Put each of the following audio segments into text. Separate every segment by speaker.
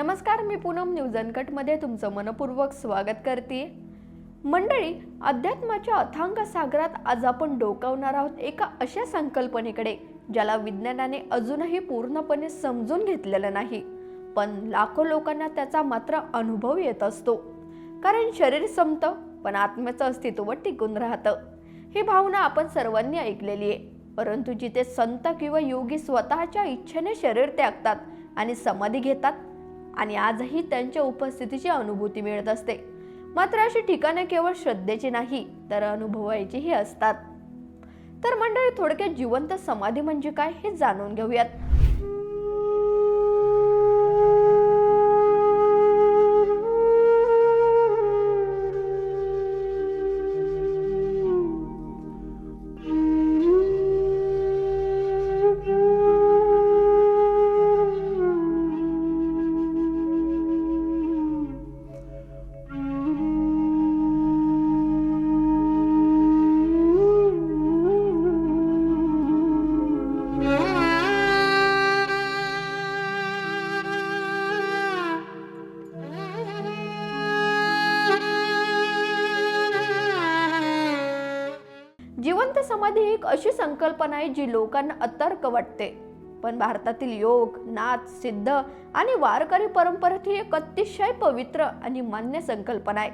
Speaker 1: नमस्कार मी पूनम न्यूज अनकटमध्ये तुमचं मनपूर्वक स्वागत करते. मंडळी अध्यात्माच्या अथांग सागरात आज आपण डोकावणार आहोत एका अशा संकल्पनेकडे ज्याला विज्ञानाने अजूनही पूर्णपणे समजून घेतलेलं नाही. पण लाखो लोकांना त्याचा मात्र अनुभव येत असतो. कारण शरीर संपतं पण आत्म्याचं अस्तित्व टिकून राहतं. ही भावना आपण सर्वांनी ऐकलेली आहे. परंतु जिथे संत किंवा योगी स्वतःच्या इच्छेने शरीर त्यागतात आणि समाधी घेतात आणि आजही त्यांच्या उपस्थितीची अनुभूती मिळत असते. मात्र अशी ठिकाणे केवळ श्रद्धेची नाही तर अनुभवायचीही असतात. तर मंडळी थोडक्यात जिवंत समाधी म्हणजे काय हे जाणून घेऊयात. जिवंत समाधी ही एक अशी संकल्पना आहे जी लोकांना अतर्क वाटते. पण भारतातील योग नाथ सिद्ध आणि वारकरी परंपरेत ही एक अतिशय पवित्र आणि मान्य संकल्पना आहे.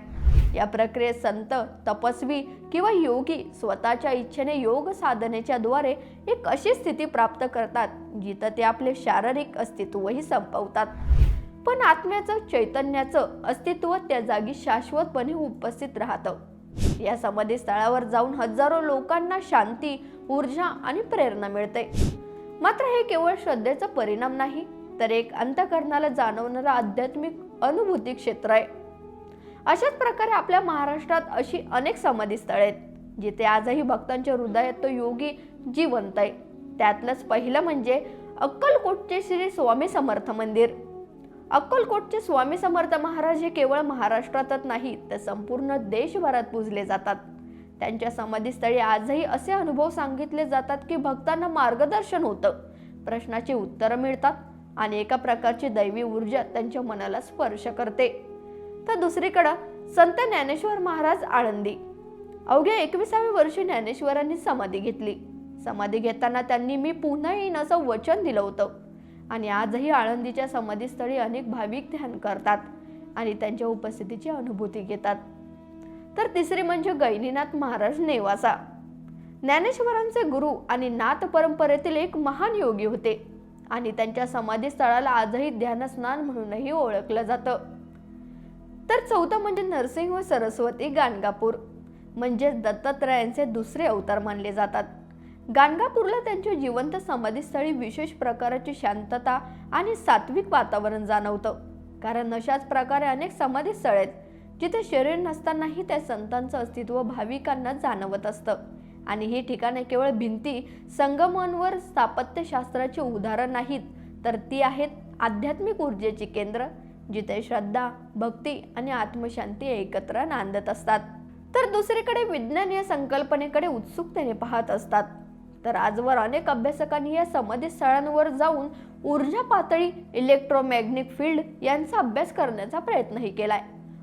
Speaker 1: या प्रक्रियेत संत तपस्वी किंवा योगी स्वतःच्या इच्छेने योग साधनेच्या द्वारे एक अशी स्थिती प्राप्त करतात जिथं ते आपले शारीरिक अस्तित्वही संपवतात. पण आत्म्याचं चैतन्याचं अस्तित्व त्या जागी शाश्वतपणे उपस्थित राहतं. या समाधी स्थळावर जाऊन हजारो लोकांना शांती ऊर्जा आणि प्रेरणा मिळते. मात्र हे केवळ श्रद्धेचा परिणाम नाही तर एक अंतकरणाला जाणवणारा आध्यात्मिक अनुभूती क्षेत्र आहे. अशाच प्रकारे आपल्या महाराष्ट्रात अशी अनेक समाधी स्थळे आहेत जिथे आजही भक्तांच्या हृदयात तो योगी जिवंत आहे. त्यातलंच पहिलं म्हणजे अक्कलकोटचे श्री स्वामी समर्थ मंदिर. अक्कलकोटचे स्वामी समर्थ महाराज हे केवळ महाराष्ट्रातच नाही तर संपूर्ण देशभरात पूजले जातात. त्यांच्या समाधीस्थळी आजही असे अनुभव सांगितले जातात की भक्तांना मार्गदर्शन होतं. प्रश्नाची उत्तरं मिळतात आणि एका प्रकारची दैवी ऊर्जा त्यांच्या मनाला स्पर्श करते. तर दुसरीकडं संत ज्ञानेश्वर महाराज आळंदी. अवघ्या एकविसाव्या वर्षी ज्ञानेश्वरांनी समाधी घेतली. समाधी घेताना त्यांनी मी पुन्हा येईन असं वचन दिलं होतं. आणि आजही आळंदीच्या समाधीस्थळी अनेक भाविक ध्यान करतात आणि त्यांच्या उपस्थितीची अनुभूती घेतात. तर तिसरे म्हणजे गैनीनाथ महाराज नेवासा. ज्ञानेश्वरांचे गुरु आणि नाथ परंपरेतील एक महान योगी होते आणि त्यांच्या समाधीस्थळाला आजही ध्यानस्नान म्हणूनही ओळखलं जातं. तर चौथं म्हणजे नरसिंह सरस्वती गाणगापूर. म्हणजे दत्तात्रयांचे दुसरे अवतार मानले जातात. गाणगापूरला त्यांच्या जिवंत समाधीस्थळी विशेष प्रकाराची शांतता आणि सात्विक वातावरण जाणवतं. कारण अशाच प्रकारे अनेक समाधीस्थळ आहेत जिथे शरीर नसतानाही त्या संतांचं अस्तित्व भाविकांना जाणवत असतं. आणि ही ठिकाणे केवळ भिंती संगमांवर स्थापत्यशास्त्राचे उदाहरण नाहीत तर ती आहेत आध्यात्मिक ऊर्जेची केंद्र जिथे श्रद्धा भक्ती आणि आत्मशांती एकत्र नांदत असतात. तर दुसरीकडे विज्ञान या संकल्पनेकडे उत्सुकतेने पाहत असतात. तर आजवर अनेक अभ्यासकांनी या समाधी स्थळांवर जाऊन ऊर्जा पातळी इलेक्ट्रोमॅग्नेटिक फील्ड यांचा अभ्यास करण्याचा प्रयत्नही केलाय.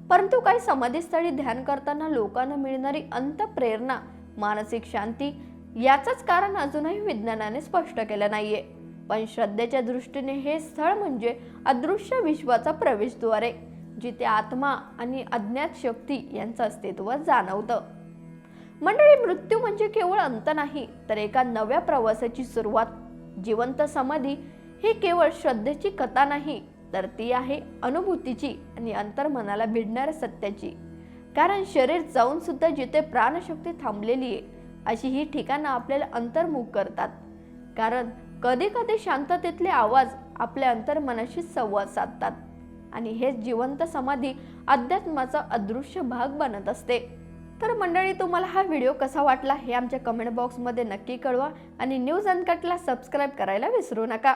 Speaker 1: परंतु काही समाधीस्थळी ध्यान करताना लोकांना मिळणारी अंतप्रेरणा मानसिक शांती याचंच कारण अजूनही विज्ञानाने स्पष्ट केलं नाहीये. पण श्रद्धेच्या दृष्टीने हे स्थळ म्हणजे अदृश्य विश्वाचा प्रवेशद्वार आहे जिथे आत्मा आणि अज्ञात शक्ती यांचं अस्तित्व जाणवतं. मंडळी मृत्यू म्हणजे केवळ अंत नाही तर एका नव्या प्रवासाची सुरुवात जिवंत समाधी ही केवळ श्रद्धेची कथा नाही तर ती आहे अनुभूतीची आणि अंतर्मनाला भिडणाऱ्या सत्याची. कारण शरीर जाऊन सुद्धा जिथे प्राणशक्ती थांबलेली आहे अशी ही ठिकाणं आपल्याला अंतर्मुख करतात. कारण कधी कधी शांततेतले आवाज आपल्या अंतर्मनाशी संवाद साधतात. आणि हेच जिवंत समाधी अध्यात्माचा अदृश्य भाग बनत असते. तर मंडळी तुम्हाला हा व्हिडिओ कसा वाटला हे आमच्या कमेंट बॉक्समध्ये नक्की कळवा आणि न्यूज अनकटला सबस्क्राईब करायला विसरू नका.